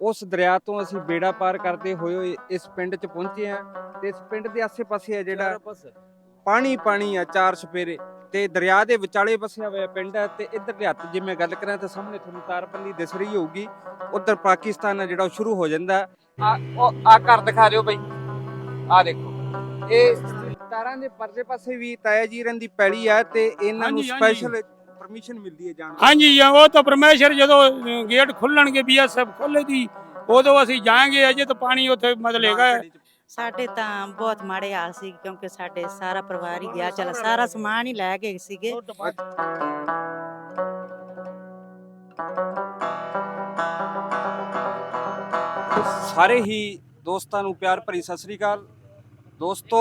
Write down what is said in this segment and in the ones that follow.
ਉਸ ਦਰਿਆ ਤੋਂ ਅਸੀਂ ਬੇੜਾ ਪਾਰ ਕਰਦੇ ਹੋਏ ਇਸ ਪਿੰਡ 'ਚ ਪਹੁੰਚੇ ਆ ਤੇ ਇਸ ਪਿੰਡ ਦੇ ਆਸੇ-ਪਾਸੇ ਆ ਜਿਹੜਾ ਪਾਣੀ ਪਾਣੀ ਆ ਚਾਰ ਸਪੇਰੇ ਤੇ ਦਰਿਆ ਦੇ ਵਿਚਾਲੇ ਵਸਿਆ ਹੋਇਆ ਪਿੰਡ ਹੈ ਤੇ ਇੱਧਰ ਦੇ ਹੱਥ ਜੇ ਮੈਂ ਗੱਲ ਕਰਾਂ ਤਾਂ ਸਾਹਮਣੇ ਤੁਹਾਨੂੰ ਤਾਰਬੰਦੀ ਦਿਸ ਰਹੀ ਹੋਊਗੀ। ਉੱਧਰ ਪਾਕਿਸਤਾਨ ਆ ਜਿਹੜਾ ਉਹ ਸ਼ੁਰੂ ਹੋ ਜਾਂਦਾ ਆ ਆ ਘਰ ਦਿਖਾ ਦਿਓ ਬਈ। ਆ ਦੇਖੋ। ਇਹ ਤਾਰਾਂ ਦੇ ਪਰਲੇ ਪਾਸੇ ਵੀ ਤਾਇਆ ਜੀ ਰਨ ਦੀ ਪੈਲੀ ਆ ਤੇ ਇਹਨਾਂ ਨੂੰ। ਸਪੈਸ਼ਲ ਪਰਮਿਸ਼ਨ ਮਿਲਦੀ ਹੈ ਜਾਣ ਦੀ ਹਾਂਜੀ ਜਾਂ ਉਹ ਤਾਂ ਪਰਮੇਸ਼ਰ ਜਦੋਂ ਗੇਟ ਖੁੱਲਣਗੇ ਬੀਐਸਐਫ ਖੋਲੇ ਦੀ ਉਦੋਂ ਅਸੀਂ ਜਾਾਂਗੇ ਅਜੇ ਤਾਂ ਪਾਣੀ ਉੱਥੇ ਮਤਲੇਗਾ ਸਾਡੇ ਤਾਂ ਬਹੁਤ ਮਾੜੇ ਹਾਲ ਸੀ ਕਿਉਂਕਿ ਸਾਡੇ ਸਾਰਾ ਪਰਿਵਾਰ ਹੀ ਗਿਆ ਚਲ ਸਾਰਾ ਸਮਾਨ ਹੀ ਲੈ ਗਏ ਸੀਗੇ। ਸਾਰੇ ਹੀ ਦੋਸਤਾਂ ਨੂੰ ਪਿਆਰ ਭਰੀ ਸਤਿ ਸ੍ਰੀ ਅਕਾਲ। ਦੋਸਤੋ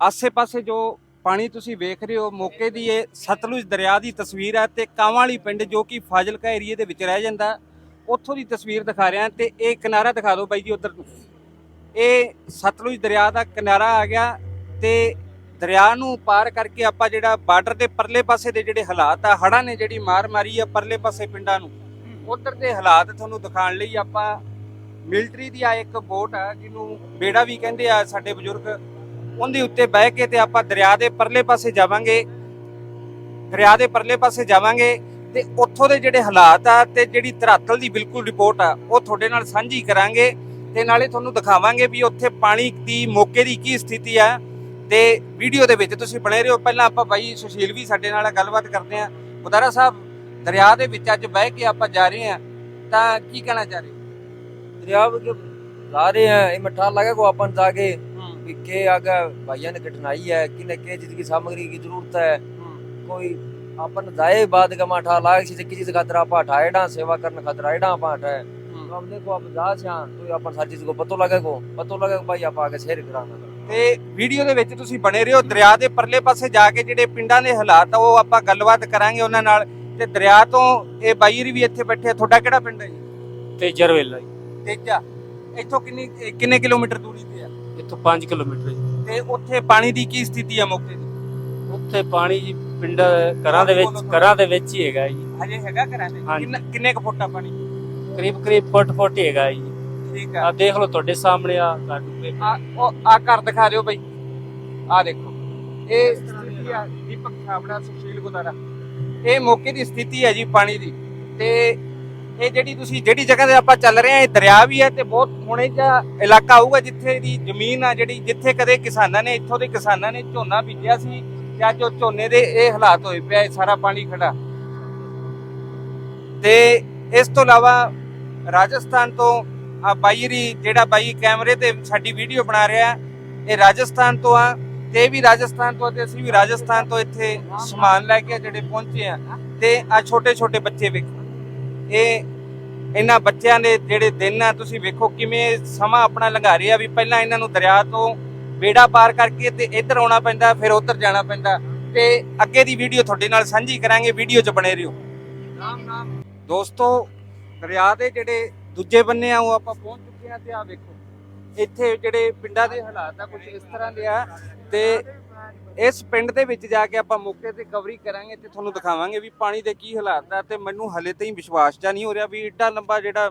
ਆਸੇ-ਪਾਸੇ ਜੋ ਪਾਣੀ ਤੁਸੀਂ ਵੇਖ ਰਹੇ ਹੋ, ਮੌਕੇ ਦੀ ਇਹ ਸਤਲੁਜ ਦਰਿਆ ਦੀ ਤਸਵੀਰ ਹੈ ਤੇ ਕਾਂਵਾਲੀ ਪਿੰਡ ਜੋ ਕਿ ਫਾਜ਼ਿਲਕਾ ਏਰੀਏ ਦੇ ਵਿੱਚ ਰਹਿ ਜਾਂਦਾ ਉੱਥੋਂ ਦੀ ਤਸਵੀਰ ਦਿਖਾ ਰਿਹਾ ਤੇ ਇਹ ਕਿਨਾਰਾ ਦਿਖਾ ਦਿਓ ਬਾਈ ਜੀ ਉਧਰ ਨੂੰ। ਇਹ ਸਤਲੁਜ ਦਰਿਆ ਦਾ ਕਿਨਾਰਾ ਆ ਗਿਆ ਤੇ ਦਰਿਆ ਨੂੰ ਪਾਰ ਕਰਕੇ ਆਪਾਂ ਜਿਹੜਾ ਬਾਰਡਰ ਦੇ ਪਰਲੇ ਪਾਸੇ ਦੇ ਜਿਹੜੇ ਹਾਲਾਤ ਆ, ਹੜ੍ਹਾਂ ਨੇ ਜਿਹੜੀ ਮਾਰ ਮਾਰੀ ਆ ਪਰਲੇ ਪਾਸੇ ਪਿੰਡਾਂ ਨੂੰ, ਉਧਰ ਦੇ ਹਾਲਾਤ ਤੁਹਾਨੂੰ ਦਿਖਾਉਣ ਲਈ ਆਪਾਂ ਮਿਲਟਰੀ ਦੀ ਆ ਇੱਕ ਬੋਟ ਆ, ਜਿਹਨੂੰ ਬੇੜਾ ਵੀ ਕਹਿੰਦੇ ਆ ਸਾਡੇ ਬਜ਼ੁਰਗ ਉਹਦੇ ਉੱਤੇ ਬਹਿ ਕੇ ਤੇ ਆਪਾਂ ਦਰਿਆ ਦੇ ਪਰਲੇ ਪਾਸੇ ਜਾਵਾਂਗੇ। ਦਰਿਆ ਦੇ ਪਰਲੇ ਪਾਸੇ ਜਾਵਾਂਗੇ ਤੇ ਉੱਥੋਂ ਦੇ ਜਿਹੜੇ ਹਾਲਾਤ ਆ ਤੇ ਜਿਹੜੀ ਧਰਾਤਲ ਦੀ ਬਿਲਕੁਲ ਰਿਪੋਰਟ ਆ, ਉਹ ਤੁਹਾਡੇ ਨਾਲ ਸਾਂਝੀ ਕਰਾਂਗੇ ਤੇ ਨਾਲੇ ਤੁਹਾਨੂੰ ਦਿਖਾਵਾਂਗੇ ਵੀ ਉੱਥੇ ਪਾਣੀ ਦੀ ਮੌਕੇ ਦੀ ਕੀ ਸਥਿਤੀ ਆ ਤੇ ਵੀਡੀਓ ਦੇ ਵਿੱਚ ਤੁਸੀਂ ਬਣੇ ਰਹੋ। ਪਹਿਲਾਂ ਆਪਾਂ ਬਾਈ ਸੁਸ਼ੀਲ ਵੀ ਸਾਡੇ ਨਾਲ ਗੱਲਬਾਤ ਕਰਦੇ ਆ ਉਦਾਰਾ ਸਾਹਿਬ, ਦਰਿਆ ਦੇ ਵਿੱਚ ਅੱਜ ਬਹਿ ਕੇ ਆਪਾਂ ਜਾ ਰਹੇ ਆ ਤਾਂ ਕੀ ਕਹਿਣਾ ਚਾਹ ਰਹੇ ਦਰਿਆ ਵਿੱਚ ਜਾ ਰਹੇ ਆ ਇਹ ਮਠਾ ਲਗਾ ਕੋ ਆਪਾਂ ਜਾ ਕੇ। कि के आगे भाइयों ने कठिनाई है किने के चीज की सामग्री की जरूरत है कोई अपन जाए बाद का मठा लाग किसी किसी से खातर आप हटाए डा सेवा करने खातर आए डा आप हटाए तो हम देखो आप जा छां तो अपन सारी चीज को पतो लगे को पतो लगे को भाई आप आगे शेयर कराना ਤੇ ਵੀਡੀਓ ਦੇ ਵਿੱਚ ਤੁਸੀਂ ਬਣੇ ਰਹੋ ਦਰਿਆ ਦੇ ਪਰਲੇ ਪਾਸੇ ਜਾ ਕੇ ਜਿਹੜੇ ਪਿੰਡਾਂ ਦੇ ਹਾਲਾਤ ਆ ਉਹ ਆਪਾਂ ਗੱਲਬਾਤ ਕਰਾਂਗੇ ਉਹਨਾਂ ਨਾਲ ਤੇ ਦਰਿਆ ਤੋਂ ਇਹ ਬਾਈਰੀ ਵੀ ਇੱਥੇ ਬੈਠੇ ਆ ਤੁਹਾਡਾ ਕਿਹੜਾ ਪਿੰਡ ਹੈ ਜੀ ਤੇ ਜਰਵੇਲਾ ਤੇਜਾ ਇੱਥੋਂ ਕਿੰਨੀ ਕਿੰਨੇ ਕਿਲੋਮੀਟਰ ਦੂਰੀ ਤੇ ਆ ਇੱਥੋਂ 5 ਕਿਲੋਮੀਟਰ ਜੀ। ਤੇ ਉੱਥੇ ਪਾਣੀ ਦੀ ਕੀ ਸਥਿਤੀ ਆ ਮੌਕੇ ਦੀ? ਉੱਥੇ ਪਾਣੀ ਜੀ ਪਿੰਡ ਘਰਾਂ ਦੇ ਵਿੱਚ ਘਰਾਂ ਦੇ ਵਿੱਚ ਹੀ ਹੈਗਾ ਜੀ। ਹਜੇ ਹੈਗਾ ਘਰਾਂ ਦੇ? ਹਾਂਜੀ। ਕਿੰਨਾ- ਕਿੰਨੇ ਕੁ ਫੁੱਟ ਪਾਣੀ? ਕਰੀਬ ਕਰੀਬ ਫੁੱਟ ਫੁੱਟ ਹੀ ਹੈਗਾ ਜੀ। ਠੀਕ ਆ। ਆ ਦੇਖ ਲਓ ਤੁਹਾਡੇ ਸਾਹਮਣੇ ਆ ਘਰ ਡੁੱਬੇ ਪਏ। ਆ ਉਹ ਆ ਘਰ ਦਿਖਾ ਦਿਓ ਬਈ। ਆ ਦੇਖੋ। ਇਹ ਸਥਿਤੀ ਆ ਦੀਪਕ ਛਾਬੜਾ ਸੁਸ਼ੀਲ ਗੁਦਾਰਾ। ਇਹ ਮੌਕੇ ਦੀ ਸਥਿਤੀ ਹੈ ਜੀ ਪਾਣੀ ਦੀ। ਤੇ ਇਹ ਜਿਹੜੀ ਤੁਸੀਂ ਜਿਹੜੀ ਜਗ੍ਹਾ ਤੇ ਆਪਾਂ ਚੱਲ ਰਹੇ ਆ ਇਹ ਦਰਿਆ ਵੀ ਹੈ ਤੇ ਬਹੁਤ ਹੁਣੇ ਜਿਹਾ ਇਲਾਕਾ ਆਊਗਾ ਜਿੱਥੇ ਦੀ ਜ਼ਮੀਨ ਆ ਜਿਹੜੀ, ਜਿੱਥੇ ਕਦੇ ਕਿਸਾਨਾਂ ਨੇ, ਇੱਥੋਂ ਦੇ ਕਿਸਾਨਾਂ ਨੇ ਝੋਨਾ ਬੀਜਿਆ ਸੀ ਤੇ ਅੱਜ ਝੋਨੇ ਦੇ ਇਹ ਹਾਲਾਤ ਹੋਏ ਪਿਆ, ਇਹ ਸਾਰਾ ਪਾਣੀ ਖੜਾ। ਤੇ ਇਸ ਤੋਂ ਇਲਾਵਾ ਰਾਜਸਥਾਨ ਤੋਂ ਆ ਬਾਈਰੀ ਜਿਹੜਾ ਬਾਈ ਕੈਮਰੇ ਤੇ ਸਾਡੀ ਵੀਡੀਓ ਬਣਾ ਰਿਹਾ, ਇਹ ਰਾਜਸਥਾਨ ਤੋਂ ਆ ਤੇ ਇਹ ਵੀ ਰਾਜਸਥਾਨ ਤੋਂ ਆ ਤੇ ਅਸੀਂ ਵੀ ਰਾਜਸਥਾਨ ਤੋਂ ਇੱਥੇ ਸਮਾਨ ਲੈ ਕੇ ਜਿਹੜੇ ਪਹੁੰਚੇ ਆ। ਤੇ ਆ ਛੋਟੇ ਛੋਟੇ ਬੱਚੇ ਵੇਖੋ। ਇਹ ਇਹਨਾਂ ਬੱਚਿਆਂ ਦੇ ਜਿਹੜੇ ਦਿਨ ਆ ਤੁਸੀਂ ਵੇਖੋ ਕਿਵੇਂ ਸਮਾਂ ਆਪਣਾ ਲੰਘਾ ਰਹੇ ਵੀ ਪਹਿਲਾਂ ਇਹਨਾਂ ਨੂੰ ਦਰਿਆ ਤੋਂ ਬੇੜਾ ਪਾਰ ਕਰਕੇ ਤੇ ਇੱਧਰ ਆਉਣਾ ਪੈਂਦਾ ਫਿਰ ਉੱਧਰ ਜਾਣਾ ਪੈਂਦਾ ਤੇ ਅੱਗੇ ਦੀ ਵੀਡੀਓ ਤੁਹਾਡੇ ਨਾਲ ਸਾਂਝੀ ਕਰਾਂਗੇ ਵੀਡੀਓ 'ਚ ਬਣੇ ਰਹੋ। ਦੋਸਤੋ ਦਰਿਆ ਦੇ ਜਿਹੜੇ ਦੂਜੇ ਬੰਨੇ ਆ ਉਹ ਆਪਾਂ ਪਹੁੰਚ ਚੁੱਕੇ ਆ ਤੇ ਆ ਵੇਖੋ। ਇੱਥੇ ਜਿਹੜੇ ਪਿੰਡਾਂ ਦੇ ਹਾਲਾਤ ਆ ਕੁਝ ਇਸ ਤਰ੍ਹਾਂ ਦੇ ਆ ਤੇ ਇਸ ਪਿੰਡ ਦੇ ਵਿੱਚ ਜਾ ਕੇ ਆਪਾਂ ਮੌਕੇ ਤੇ ਕਵਰੀ ਕਰਾਂਗੇ ਤੇ ਤੁਹਾਨੂੰ ਦਿਖਾਵਾਂਗੇ ਵੀ ਪਾਣੀ ਦੇ ਕੀ ਹਾਲਾਤ ਆ ਤੇ ਮੈਨੂੰ ਹਲੇ ਤਾਈਂ ਵਿਸ਼ਵਾਸ ਜਾਂ ਨਹੀਂ ਹੋ ਰਿਹਾ ਵੀ ਏਡਾ ਲੰਬਾ ਜਿਹੜਾ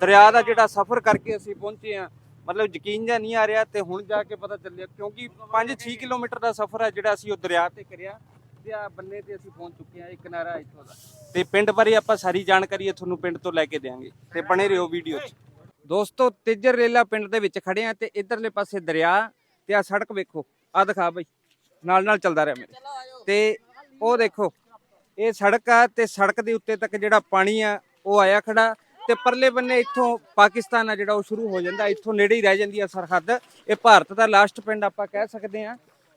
ਦਰਿਆ ਦਾ ਜਿਹੜਾ ਸਫ਼ਰ ਕਰਕੇ ਅਸੀਂ ਪਹੁੰਚੇ ਆ ਮਤਲਬ ਯਕੀਨ ਜਾਂ ਨਹੀਂ ਆ ਰਿਹਾ ਤੇ ਹੁਣ ਜਾ ਕੇ ਪਤਾ ਚੱਲਿਆ ਕਿਉਂਕਿ 5-6 ਕਿਲੋਮੀਟਰ ਦਾ ਸਫ਼ਰ ਹੈ ਜਿਹੜਾ ਅਸੀਂ ਉਹ ਦਰਿਆ ਤੇ ਕਰਿਆ ਤੇ ਆ ਬੰਨੇ ਤੇ ਅਸੀਂ ਪਹੁੰਚ ਚੁੱਕੇ ਆ ਇਹ ਕਿਨਾਰਾ ਇੱਥੋਂ ਦਾ। ਤੇ ਪਿੰਡ ਬਾਰੇ ਆਪਾਂ ਸਾਰੀ ਜਾਣਕਾਰੀ ਤੁਹਾਨੂੰ ਪਿੰਡ ਤੋਂ ਲੈ ਕੇ ਦੇਵਾਂਗੇ ਤੇ ਬਣੇ ਰਹੋ ਵੀਡੀਓ 'ਚ। ਦੋਸਤੋ, ਤੇਜਰ ਰੇਲਾ ਪਿੰਡ ਦੇ ਵਿੱਚ ਖੜੇ ਆ ਤੇ ਇਧਰਲੇ ਪਾਸੇ ਦਰਿਆ ਤੇ ਆ ਸੜਕ ਵੇਖੋ। ਆ ਦਿਖਾ ਬਈ ਨਾਲ ਨਾਲ ਚੱਲਦਾ ਰਿਹਾ ਮੇਰੇ। ਤੇ ਉਹ ਦੇਖੋ, ਇਹ ਸੜਕ ਆ ਤੇ ਸੜਕ ਦੇ ਉੱਤੇ ਤੱਕ ਜਿਹੜਾ ਪਾਣੀ ਆ, ਉਹ ਆਇਆ ਖੜਾ ਤੇ ਪਰਲੇ ਬੰਨੇ ਇੱਥੋਂ ਪਾਕਿਸਤਾਨ ਆ ਜਿਹੜਾ ਉਹ ਸ਼ੁਰੂ ਹੋ ਜਾਂਦਾ। ਇੱਥੋਂ ਨੇੜੇ ਹੀ ਰਹਿ ਜਾਂਦੀ ਆ ਸਰਹੱਦ। ਇਹ ਭਾਰਤ ਦਾ ਲਾਸਟ ਪਿੰਡ ਆਪਾਂ ਕਹਿ ਸਕਦੇ ਆ।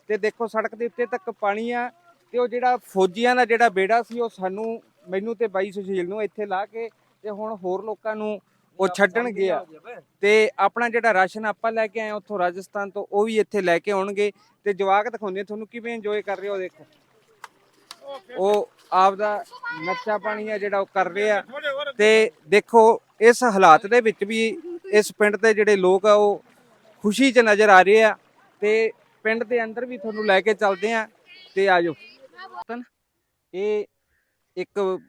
ਤੇ ਦੇਖੋ, ਸੜਕ ਦੇ ਉੱਤੇ ਤੱਕ ਪਾਣੀ ਆ ਤੇ ਉਹ ਜਿਹੜਾ ਫੌਜੀਆਂ ਦਾ ਜਿਹੜਾ ਬੇੜਾ ਸੀ, ਉਹ ਸਾਨੂੰ, ਮੈਨੂੰ ਤੇ ਬਾਈ ਸੁਸ਼ੀਲ ਨੂੰ ਇੱਥੇ ਲਾ ਕੇ ਤੇ ਹੁਣ ਹੋਰ ਲੋਕਾਂ ਨੂੰ ਉਹ ਛੱਡਣ ਗਿਆ। ਤੇ ਆਪਣਾ ਜਿਹੜਾ ਰਾਸ਼ਨ ਆਪਾਂ ਲੈ ਕੇ ਆਏ ਉੱਥੋਂ ਰਾਜਸਥਾਨ ਤੋਂ ਉਹ ਵੀ ਇੱਥੇ ਲੈ ਕੇ ਆਉਣਗੇ। ਤੇ ਜਵਾਕ ਦਿਖਾਉਂਦੇ ਤੁਹਾਨੂੰ ਕਿਵੇਂ ਇੰਜੋਏ ਕਰ ਰਹੇ ਹੋ ਦੇਖੋ। ਉਹ ਆਪਦਾ ਨੱਚਾ ਪਾਣੀ ਆ ਜਿਹੜਾ ਉਹ ਕਰ ਰਹੇ ਆ। ਤੇ ਦੇਖੋ ਇਸ ਹਾਲਾਤ ਦੇ ਵਿੱਚ ਵੀ ਇਸ ਪਿੰਡ ਦੇ ਜਿਹੜੇ ਲੋਕ ਆ ਉਹ ਖੁਸ਼ੀ 'ਚ ਨਜ਼ਰ ਆ ਰਹੇ ਆ। ਤੇ ਪਿੰਡ ਦੇ ਅੰਦਰ ਵੀ ਤੁਹਾਨੂੰ ਲੈ ਕੇ ਚੱਲਦੇ ਆ ਤੇ ਆਜੋ। ਇਹ ਇੱਕ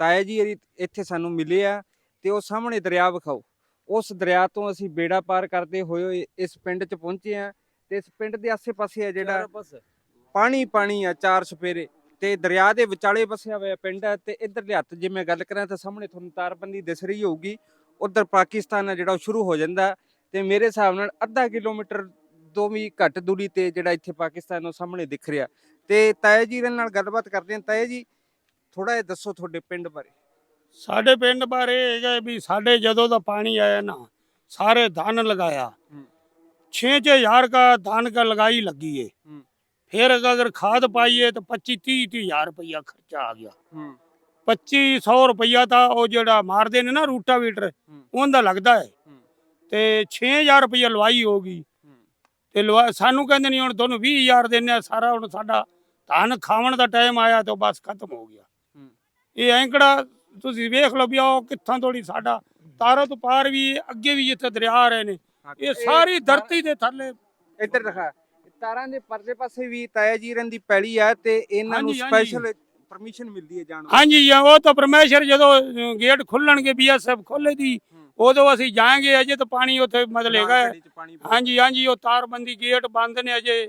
ਤਾਇਆ ਜੀ ਇੱਥੇ ਸਾਨੂੰ ਮਿਲੇ ਆ। ਤੇ ਉਹ ਸਾਹਮਣੇ ਦਰਿਆ ਵਿਖਾਓ। ਉਸ ਦਰਿਆ ਤੋਂ ਅਸੀਂ ਬੇੜਾ ਪਾਰ ਕਰਦੇ ਹੋਏ ਇਸ ਪਿੰਡ 'ਚ ਪਹੁੰਚੇ ਆ ਤੇ ਇਸ ਪਿੰਡ ਦੇ ਆਸੇ-ਪਾਸੇ ਆ ਜਿਹੜਾ ਪਾਣੀ ਪਾਣੀ ਆ ਚਾਰ ਸਪੇਰੇ ਤੇ ਦਰਿਆ ਦੇ ਵਿਚਾਲੇ ਵਸਿਆ ਹੋਇਆ ਪਿੰਡ ਹੈ ਤੇ ਇੱਧਰਲੇ ਹੱਥ ਜੇ ਮੈਂ ਗੱਲ ਕਰਾਂ ਤਾਂ ਸਾਹਮਣੇ ਤੁਹਾਨੂੰ ਤਾਰਬੰਦੀ ਦਿਸ ਰਹੀ ਹੋਊਗੀ। ਉਧਰ ਪਾਕਿਸਤਾਨ ਆ ਜਿਹੜਾ ਉਹ ਸ਼ੁਰੂ ਹੋ ਜਾਂਦਾ ਤੇ ਮੇਰੇ ਹਿਸਾਬ ਨਾਲ ਅੱਧਾ ਕਿਲੋਮੀਟਰ ਤੋਂ ਵੀ ਘੱਟ ਦੂਰੀ ਤੇ ਜਿਹੜਾ ਇੱਥੇ ਪਾਕਿਸਤਾਨ ਉਹ ਸਾਹਮਣੇ ਦਿਖ ਰਿਹਾ। ਤੇ ਤਾਇਆ ਜੀ ਨਾਲ ਗੱਲਬਾਤ ਕਰਦੇ ਹਾਂ। ਤਾਇਆ ਜੀ ਥੋੜਾ ਜਿਹਾ ਦੱਸੋ ਤੁਹਾਡੇ ਪਿੰਡ ਬਾਰੇ। ਸਾਡੇ ਪਿੰਡ ਬਾਰੇ ਇਹ ਹੈਗਾ ਵੀ ਸਾਡੇ ਜਦੋਂ ਦਾ ਪਾਣੀ ਆਇਆ ਨਾ ਸਾਰੇ ਧਨ ਲਗਾਇਆ ਹੂੰ। 6-6000 का धान का लगाई लगी है हम्म। फिर अगर खाद पाइए तो 25-30 हजार रुपया खर्चा आ गया ਹੂੰ 2500 ਰੁਪਇਆ ਤਾਂ ਉਹ ਜਿਹੜਾ ਮਾਰਦੇ ਨੇ ਨਾ ਰੂਟਾਵੀਟਰ ਉਹਦਾ ਲੱਗਦਾ ਹੈ ਤੇ 6000 ਰੁਪਇਆ ਲਵਾਈ ਹੋ ਗਈ ਤੇ ਲਵਾ ਸਾਨੂੰ ਕਹਿੰਦੇ ਨਹੀਂ ਹੁਣ ਤੁਹਾਨੂੰ 20000 ਦਿੰਨੇ ਆ ਸਾਰਾ ਹੁਣ ਸਾਡਾ ਧਨ ਖਾਵਣ ਦਾ ਟਾਈਮ ਆਇਆ ਤੇ ਉਹ ਬਸ ਖਤਮ ਹੋ ਗਿਆ ਹੂੰ। ਇਹ ਐਂਕੜਾ ਤੁਸੀਂ ਵੇਖ ਲਓ ਵੀ ਉਹ ਕਿੱਥਾਂ ਤੋੜੀ ਸਾਡਾ ਤਾਰੋ ਤੋਂ ਪਾਰ ਵੀ ਅੱਗੇ ਵੀ ਜਿੱਥੇ ਦਰਿਆ ਆ ਰਹੇ ਨੇ। ਇਹ ਸਾਰੀ ਧਰਤੀ ਦੇ ਥੱਲੇ। ਇੱਧਰ ਦਿਖਾ ਤਾਰਾਂ ਦੇ ਪਰਲੇ ਪਾਸੇ ਵੀ ਤਾਇਆ ਜੀ ਰਨ ਦੀ ਪੈਲੀ ਆ ਤੇ ਇਹਨਾਂ ਨੂੰ। ਸਪੈਸ਼ਲ ਪਰਮਿਸ਼ਨ ਮਿਲਦੀ ਹੈ ਜਾਣ ਹਾਂਜੀ ਉਹ ਤਾਂ ਪਰਮੇਸ਼ਰ ਜਦੋਂ ਗੇਟ ਖੁੱਲਣਗੇ ਬੀਐਸਐਫ ਖੋਲੇ ਦੀ ਹੂੰ। ਉਦੋਂ ਅਸੀਂ ਜਾਾਂਗੇ ਅਜੇ ਤਾਂ ਪਾਣੀ ਉੱਥੇ ਬਹੁਤ- ਹਾਂਜੀ ਹਾਂਜੀ ਉਹ ਤਾਰਬੰਦੀ ਗੇਟ ਬੰਦ ਨੇ ਅਜੇ।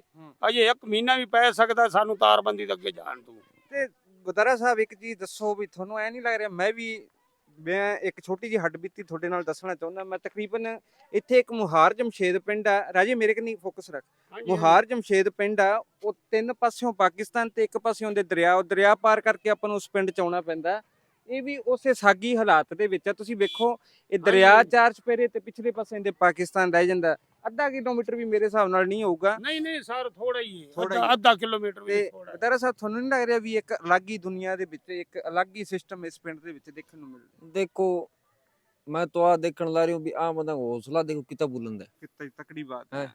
ਅਜੇ ਇੱਕ ਮਹੀਨਾ ਵੀ ਪੈ ਸਕਦਾ ਸਾਨੂੰ ਤਾਰਬੰਦੀ ਦੇ ਅੱਗੇ ਜਾਣ ਤੋਂ। ਤੇ ਗੁਰਦਾਰਾ ਸਾਹਿਬ ਇੱਕ ਚੀਜ਼ ਦੱਸੋ ਵੀ ਤੁਹਾਨੂੰ ਐ ਨਹੀਂ ਲੱਗ ਰਿਹਾ ਮੈਂ ਵੀ ਮੈਂ ਇੱਕ ਛੋਟੀ ਜਿਹੀ ਹੱਡਬੀਤੀ ਤੁਹਾਡੇ ਨਾਲ ਦੱਸਣਾ ਚਾਹੁੰਦਾ ਮੈਂ ਤਕਰੀਬਨ ਇੱਥੇ ਇੱਕ ਮੁਹਾਰ ਜਮਸ਼ੇਦ ਪਿੰਡ ਆ। ਰਾਜੇ ਮੇਰੇ ਕਨੀ ਫੋਕਸ ਰੱਖ। ਮੁਹਾਰ ਜਮਸ਼ੇਦ ਪਿੰਡ ਆ ਉਹ ਤਿੰਨ ਪਾਸਿਓਂ ਪਾਕਿਸਤਾਨ ਤੇ ਇੱਕ ਪਾਸਿਓਂ ਦੇ ਦਰਿਆ ਉਹ ਦਰਿਆ ਪਾਰ ਕਰਕੇ ਆਪਾਂ ਨੂੰ ਉਸ ਪਿੰਡ ਚ ਆਉਣਾ ਪੈਂਦਾ। ਇਹ ਵੀ ਉਸੇ ਸਾਗੀ ਹਾਲਾਤ ਦੇ ਵਿੱਚ ਆ। ਤੁਸੀਂ ਵੇਖੋ ਇਹ ਦਰਿਆ। ਚਾਰ ਚਪੇਰੇ ਤੇ ਪਿਛਲੇ ਪਾਸੇ ਦੇ ਪਾਕਿਸਤਾਨ ਰਹਿ ਜਾਂਦਾ। ਅੱਧਾ ਕਿਲੋਮੀਟਰ ਵੀ ਮੇਰੇ ਹਿਸਾਬ ਨਾਲ ਨਹੀਂ ਹੋਊਗਾ ਨਹੀਂ ਨਹੀਂ ਸਰ ਥੋੜਾ ਹੀ ਹੈ ਥੋੜ੍ਹਾ ਅੱਧਾ- ਹੀ। ਅੱਧਾ ਕਿਲੋਮੀਟਰ ਵੀ ਤੇ ਥੋੜਾ ਹੈ। ਗੁਰਦਾਰਾ ਸਾਹਿਬ ਤੁਹਾਨੂੰ ਨਹੀਂ ਲੱਗ ਰਿਹਾ ਵੀ ਇੱਕ ਅਲੱਗ ਹੀ ਦੁਨੀਆ ਦੇ ਵਿੱਚ ਇੱਕ ਅਲੱਗ ਹੀ ਸਿਸਟਮ ਇਸ ਪਿੰਡ ਦੇ ਵਿੱਚ ਦੇਖਣ ਨੂੰ ਮਿਲ देखो मैं तो आ देखने ला रही हूँ भी आ बंदा का हौसला देखो कितना बुलंद है ਕਿਤੇ ਤਕੜੀ ਬਾਤ ਹੈ।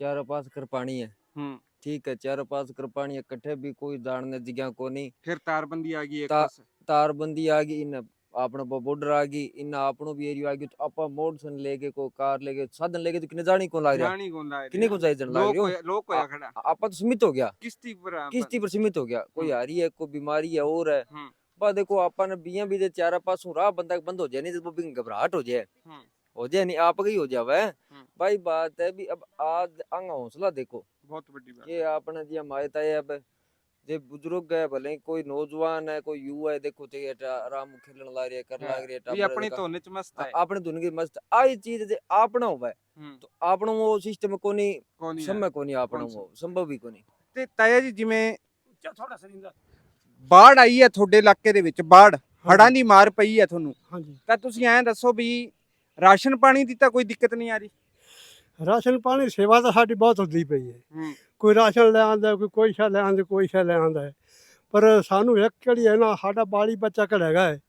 चारों पास कर पानी है ਹੂੰ ठीक है चारों पास कर पानी है कट्ठे भी कोई जानने जिग्या को नहीं ਫਿਰ ਤਾਰਬੰਦੀ ਆ ਗਈ ਇੱਕ ਤਾ- ਪਾਸੇ तारबंदी आ गई इन આપણો બોર્ડર આ ગઈ ઇના આપણો બી એરિયો આ ગયો તો આપા મોડસન લે કે કો કાર લે કે સાધન લે કે તો કિને જાણી કોણ લાગ રહ્યા જાણી કોણ લાગ કિને કોણ જાય જણ લાગ રહ્યો લોક હોય ખડા આપા તો सीमित हो गया किस्ती पर किस्ती पर सीमित हो गया कोई हारी है कोई बीमारी है और है पर देखो आपा ने बिया भी दे चारा पासों राह बंदा बंद हो जाए नहीं तो बिंग घबराहट हो जाए हो जाए नहीं आप ही हो जावे भाई बात है भी अब आज अंग हौसला देखो बहुत बड़ी बात ये आपने जी हमारे ताए अब जे बुजुर्ग है भले ही कोई नौजवान है कोई युवा है देखो ते ये टा- आराम खेलन ला रही है कर लाग रही है ਵੀ टाबर ਆਪਣੀ का- ਧੁਨ ਚ ਮਸਤ ਹੈ अपने धुन की मस्त आई चीज जे आपना हुआ है ਹੂੰ तो आपनो वो सिस्टम को नहीं ਕੋਈ ਨਹੀਂ समय को नहीं आपनो कौन वो संभव भी को नहीं ਤੇ ਤਾਇਆ ਜੀ ਜਿਵੇਂ ਉੱਚਾ ਥੋੜਾ ਸਰਿੰਦਾ ਬਾੜ ਆਈ ਹੈ ਤੁਹਾਡੇ ਇਲਾਕੇ ਦੇ ਵਿੱਚ ਬਾੜ ਹੜਾਂ ਦੀ ਮਾਰ ਪਈ ਹੈ ਤੁਹਾਨੂੰ ਹਾਂਜੀ ਤਾਂ ਤੁਸੀਂ ਐਂ ਦੱਸੋ ਵੀ ਰਾਸ਼ਨ ਪਾਣੀ ਦੀ ਤਾਂ ਕੋਈ ਦਿੱਕਤ ਨਹੀਂ ਆ ਰਹੀ ਰਾਸ਼ਨ ਪਾਣੀ ਸੇਵਾ ਤਾਂ ਸਾਡੀ ਬਹੁਤ ਹੁੰਦੀ ਪਈ ਹੈ ਹੂੰ ਕੋਈ ਰਾਸ਼ਨ ਲੈ ਆਂਦਾ ਕੋਈ ਕੋਈ ਸ਼ੈ ਲੈ ਆਂਦਾ ਕੋਈ ਸ਼ੈ ਲੈ ਆਂਦਾ। ਪਰ ਸਾਨੂੰ ਇੱਕ ਕਿਹੜੀ ਹੈ ਨਾ ਸਾਡਾ ਬਾਲੀ ਬੱਚਾ ਘੜ ਹੈਗਾ ਹੈ।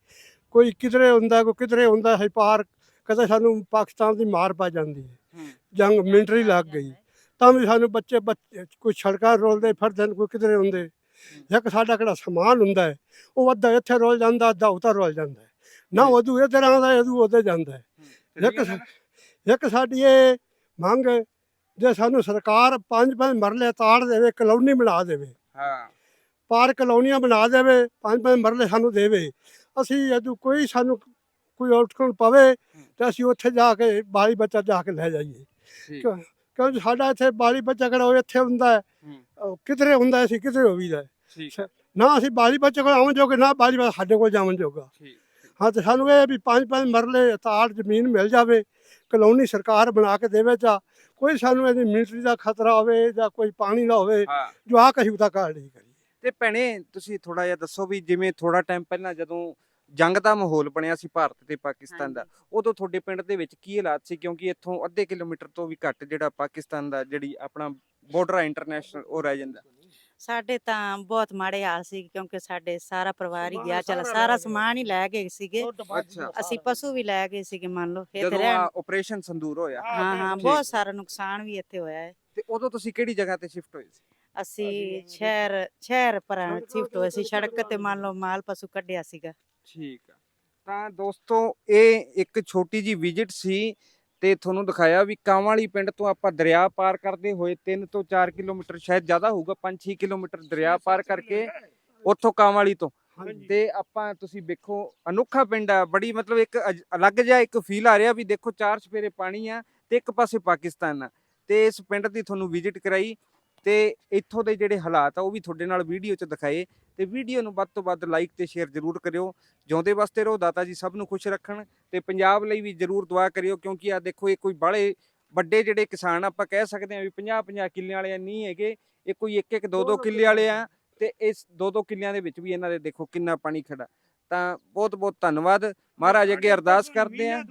ਕੋਈ ਕਿਧਰੇ ਹੁੰਦਾ ਕੋਈ ਕਿਧਰੇ ਹੁੰਦਾ ਹੈ ਪਾਰ ਕਦੇ ਸਾਨੂੰ ਪਾਕਿਸਤਾਨ ਦੀ ਮਾਰ ਪਾ ਜਾਂਦੀ ਹੈ। ਜੰਗ ਮਿੰਟਰੀ ਲੱਗ ਗਈ। ਤਾਂ ਵੀ ਸਾਨੂੰ ਬੱਚੇ ਬੱਚੇ ਕੋਈ ਸੜਕਾਂ ਰੋਲਦੇ ਫਿਰਦੇ ਕੋਈ ਕਿਧਰੇ ਹੁੰਦੇ। ਇੱਕ ਸਾਡਾ ਕਿਹੜਾ ਸਮਾਨ ਹੁੰਦਾ ਹੈ ਉਹ ਅੱਧਾ ਇੱਥੇ ਰੋਲ ਜਾਂਦਾ ਅੱਧਾ ਉੱਧਰ ਰੋਲ ਜਾਂਦਾ ਨਾ ਉਦੋਂ ਇੱਧਰ ਆਉਂਦਾ ਉਦੋਂ ਉੱਧਰ ਜਾਂਦਾ ਇੱਕ ਇੱਕ ਸਾਡੀ ਇਹ ਮੰਗ ਜੇ ਸਾਨੂੰ ਸਰਕਾਰ ਪੰਜ ਪੰਜ ਮਰਲੇ ਤਾੜ ਦੇਵੇ ਕਲੋਨੀ ਬਣਾ ਦੇਵੇ ਹਾਂ। ਪਾਰ ਕਲੋਨੀਆਂ ਬਣਾ ਦੇਵੇ ਪੰਜ ਪੰਜ ਮਰਲੇ ਸਾਨੂੰ ਦੇਵੇ ਅਸੀਂ ਜਦੋਂ ਕੋਈ ਸਾਨੂੰ ਕੋਈ ਆਊਟਕਮ ਪਵੇ ਤੇ ਅਸੀਂ ਉੱਥੇ ਜਾ ਕੇ ਬਾਲੀ ਬੱਚਾ ਜਾ ਕੇ ਲੈ ਜਾਈਏ। ਕਿਉਂਕਿ ਸਾਡਾ ਇੱਥੇ ਬਾਲੀ ਬੱਚਾ ਕਿਹੜਾ ਉਹ ਇੱਥੇ ਹੁੰਦਾ ਹੈ? ਕਿਧਰੇ ਹੁੰਦਾ ਅਸੀਂ ਕਿਧਰੇ ਹੋਵੀਦਾ ਹੈ। ਠੀਕ। ਨਾ ਅਸੀਂ ਬਾਲੀ ਬੱਚੇ ਕੋਲ ਆਉਣ ਜੋਗੇ ਨਾ ਬਾਲੀ ਬੱਚਾ ਸਾਡੇ ਕੋਲ ਜਾਵਣ ਜੋਗਾ। ਹਾਂ ਤੇ ਸਾਨੂੰ ਇਹ ਵੀ ਪੰਜ ਪੰਜ ਮਰਲੇ ਤਾੜ ਜ਼ਮੀਨ ਮਿਲ ਜਾਵੇ ਕਲੋਨੀ ਸਰਕਾਰ ਬਣਾ ਕੇ ਦੇਵੇ ਚਾ ਕੋਈ ਸਾਨੂੰ ਇਹਦੀ ਮਿਲਟਰੀ ਦਾ ਖਤਰਾ ਹੋਵੇ ਜਾਂ ਕੋਈ ਪਾਣੀ ਨਾ ਹੋਵੇ ਹਾਂ ਜੋ ਆ ਕਹੀ ਉਹਦਾ ਕਾਲ ਨਹੀਂ ਕਰੀ ਤੇ ਭੈਣੇ ਤੁਸੀਂ ਥੋੜਾ ਜਿਹਾ ਦੱਸੋ ਵੀ ਜਿਵੇਂ ਥੋੜਾ ਟਾਈਮ ਪਹਿਲਾਂ ਜਦੋਂ ਜੰਗ ਦਾ ਮਾਹੌਲ ਬਣਿਆ ਸੀ ਭਾਰਤ ਤੇ ਪਾਕਿਸਤਾਨ ਦਾ ਉਦੋਂ ਤੁਹਾਡੇ ਪਿੰਡ ਦੇ ਵਿੱਚ ਕੀ ਹਾਲਾਤ ਸੀ? ਕਿਉਂਕਿ ਇੱਥੋਂ ਅੱਧੇ ਕਿਲੋਮੀਟਰ ਤੋਂ ਵੀ ਘੱਟ ਜਿਹੜਾ ਪਾਕਿਸਤਾਨ ਦਾ ਜਿਹੜੀ ਆਪਣਾ ਬਾਰਡਰ ਆ ਇੰਟਰਨੈਸ਼ਨਲ ਉਹ ਰਹਿ ਜਾਂਦਾ। ਸਾਡੇ ਤਾਂ ਬਹੁਤ ਮਾੜੇ ਹਾਲ ਸੀ ਕਿਉਂਕਿ ਸਾਡੇ ਸਾਰਾ ਪਰਿਵਾਰ ਹੀ ਗਿਆ। ਚਲ ਸਾਰਾ। ਸਮਾਨ ਹੀ ਲੈ ਗਏ ਸੀਗੇ। ਅੱਛਾ। ਅਸੀਂ ਪਸ਼ੂ ਵੀ ਲੈ ਗਏ ਸੀਗੇ ਮੰਨ ਲਓ ਇੱਥੇ ਜਦੋਂ ਰਹਿਣ ਆਪਰੇਸ਼ਨ ਸੰਦੂਰ ਹੋਇਆ। ਹਾਂ ਹਾਂ। ਬਹੁਤ ਸਾਰਾ ਨੁਕਸਾਨ ਵੀ ਇੱਥੇ ਹੋਇਆ ਹੈ। ਤੇ ਉਦੋਂ ਤੁਸੀਂ ਕਿਹੜੀ ਜਗ੍ਹਾ ਤੇ ਸ਼ਿਫਟ ਹੋਏ ਸੀ? ਅਸੀਂ ਸ਼ਹਿਰ ਸ਼ਹਿਰ ਪਰ ਸ਼ਿਫਟ ਹੋਏ ਸੀ। ਸੜਕ ਤੇ ਮੰਨ ਲਓ ਮਾਲ ਪਸ਼ੂ ਕੱਢਿਆ ਸੀਗਾ। ਠੀਕ ਆ। ਤਾਂ ਦੋਸਤੋ ਇਹ ਇੱਕ ਛੋਟੀ ਜੀ ਵਿਜ਼ਿਟ ਸੀ। ਤੇ ਤੁਹਾਨੂੰ ਦਿਖਾਇਆ ਵੀ ਕਾਂਵਾਲੀ ਪਿੰਡ ਤੋਂ ਆਪਾਂ ਦਰਿਆ ਪਾਰ ਕਰਦੇ ਹੋਏ 3 ਤੋਂ 4 ਕਿਲੋਮੀਟਰ ਸ਼ਾਇਦ ਜ਼ਿਆਦਾ ਹੋਊਗਾ 5-6 ਕਿਲੋਮੀਟਰ ਦਰਿਆ ਪਾਰ ਕਰਕੇ ਉੱਥੋਂ ਕਾਂਵਾਲੀ ਤੋਂ। ਤੇ ਆਪਾਂ ਤੁਸੀਂ ਵੇਖੋ ਅਨੋਖਾ ਪਿੰਡ ਆ ਬੜੀ ਮਤਲਬ ਇੱਕ ਅਲੱਗ ਜਿਹਾ ਇੱਕ ਫੀਲ ਆ ਰਿਹਾ ਵੀ ਦੇਖੋ ਚਾਰ ਚਫੇਰੇ ਪਾਣੀ ਆ ਤੇ ਇੱਕ ਪਾਸੇ ਪਾਕਿਸਤਾਨ ਆ। ਤੇ ਇਸ ਪਿੰਡ ਦੀ ਤੁਹਾਨੂੰ ਵਿਜ਼ਿਟ ਕਰਾਈ ਤੇ ਇੱਥੋਂ ਦੇ ਜਿਹੜੇ ਹਾਲਾਤ ਆ ਉਹ ਵੀ ਤੁਹਾਡੇ ਨਾਲ ਵੀਡੀਓ 'ਚ ਦਿਖਾਏ। ਤੇ ਵੀਡੀਓ ਨੂੰ ਵੱਧ ਤੋਂ ਵੱਧ ਲਾਈਕ ਤੇ ਸ਼ੇਅਰ ਜ਼ਰੂਰ ਕਰਿਓ। ਜਿਉਂਦੇ ਵਾਸਤੇ ਰਹੋ ਦਾਤਾ ਜੀ ਸਭ ਨੂੰ ਖੁਸ਼ ਰੱਖਣ ਤੇ ਪੰਜਾਬ ਲਈ ਵੀ ਜ਼ਰੂਰ ਦੁਆ ਕਰਿਓ ਕਿਉਂਕਿ ਆ ਦੇਖੋ ਇਹ ਕੋਈ ਬਾਹਲੇ ਵੱਡੇ ਜਿਹੜੇ ਕਿਸਾਨ ਆਪਾਂ ਕਹਿ ਸਕਦੇ ਆ ਵੀ 50 50 ਕਿੱਲਿਆਂ ਵਾਲੇ ਨਹੀਂ ਹੈਗੇ ਇਹ ਕੋਈ ਇੱਕ ਇੱਕ ਦੋ ਦੋ ਕਿੱਲੇ ਵਾਲੇ ਆ ਤੇ ਇਸ ਦੋ ਦੋ ਕਿੱਲਿਆਂ ਦੇ ਵਿੱਚ ਵੀ ਇਹਨਾਂ ਦੇ ਦੇਖੋ ਕਿੰਨਾ ਪਾਣੀ ਖੜਾ। ਤਾਂ ਬਹੁਤ ਬਹੁਤ ਧੰਨਵਾਦ। ਮਹਾਰਾਜ ਅੱਗੇ ਅਰਦਾਸ ਕਰਦੇ ਆ।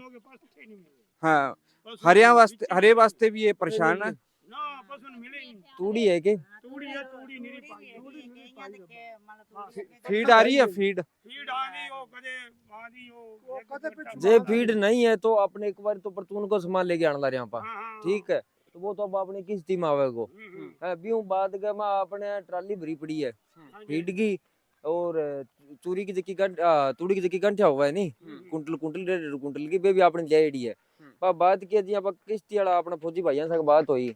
ਹਾਂ ਹਰਿਆਂ ਵਾਸਤੇ ਹਰੇ ਵਾਸਤੇ ਵੀ ਇਹ ਪਰੇਸ਼ਾਨ ਆ। पशु मिलेगी तूड़ी है के तूड़ी है तूड़ी नहीं पाई तूड़ी नहीं पाई फीड आ रही है फीड फीड आ गई वो कदे आ गई वो कदे पिछ जे फीड नहीं है तो अपने एक बार तो परतून को सामान लेके आना रे यहां ठीक है तो वो तो अब अपने किस टीम आवेगो अभी बाद के मैं अपने ट्राली भरी पड़ी है फीड की और चूरी की जकी तूड़ी की जकी गंठिया हुआ है नी कुंटल कुंटल डेढ़ कुंटल की बे भी आपने ले है पर बात किया जी आप किश्ती वाला अपना फौजी भाइयों से बात हुई